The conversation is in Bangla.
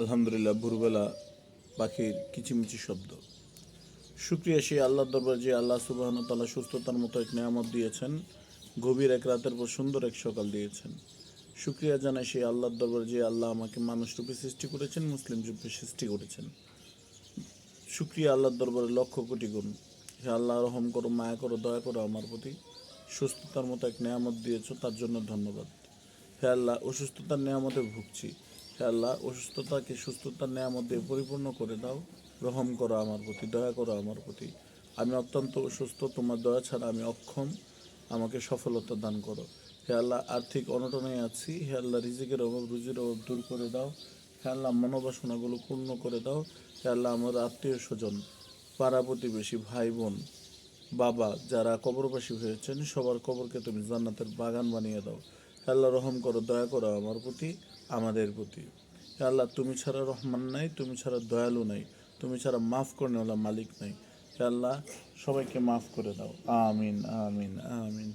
আলহামদুলিল্লাহ, ভোরবেলা পাখির কিচিমিচি শব্দ। শুক্রিয়া সেই আল্লাহ দরবার যে আল্লাহ সুবাহন তাল্লাহ সুস্থতার মতো এক নিয়ামত দিয়েছেন, গভীর এক রাতের পর সুন্দর এক সকাল দিয়েছেন। শুক্রিয়া জানাই সেই আল্লাহ দরবার যে আল্লাহ আমাকে মানুষ রূপে সৃষ্টি করেছেন, মুসলিম রূপে সৃষ্টি করেছেন। শুক্রিয়া আল্লাহ দরবারে লক্ষ কোটি গুণ। হে আল্লাহ, রহম করো, মায়া করো, দয়া করো আমার প্রতি। সুস্থতার মতো এক নিয়ামত দিয়েছ, তার জন্য ধন্যবাদ। হে আল্লাহ, অসুস্থতার নিয়ামতে ভুগছি। আল্লাহ অসুস্থতাকে সুস্থতার দিয়ে পরিপূর্ণ করে দাও। রহম করো আমার প্রতি, দয়া করো আমার প্রতি। আমি অত্যন্ত অসুস্থ, তোমার দয়া ছাড়া আমি অক্ষম। আমাকে সফলতা দান করো। হে আল্লাহ, আর্থিক অনটনে আছি। হে আল্লাহ, রিজিকের অভাব, রুজির অভাব দূর করে দাও। হে আল্লাহ, মনোবাসনাগুলো পূর্ণ করে দাও। হে আল্লাহ, আমার আত্মীয় স্বজন, পাড়া প্রতিবেশী, ভাই বোন, বাবা যারা কবরবাসী হয়েছেন, সবার কবরকে তুমি জান্নাতের বাগান বানিয়ে দাও। আল্লাহ রহম করো, দয়া করো আমার প্রতি, আমাদের প্রতি। আল্লাহ, তুমি ছাড়া রহমান নাই, তুমি ছাড়া দয়ালু নাই, তুমি ছাড়া মাফ করে নেওয়ালা মালিক নাই। আল্লাহ, সবাইকে মাফ করে দাও। আমিন আমিন আমিন।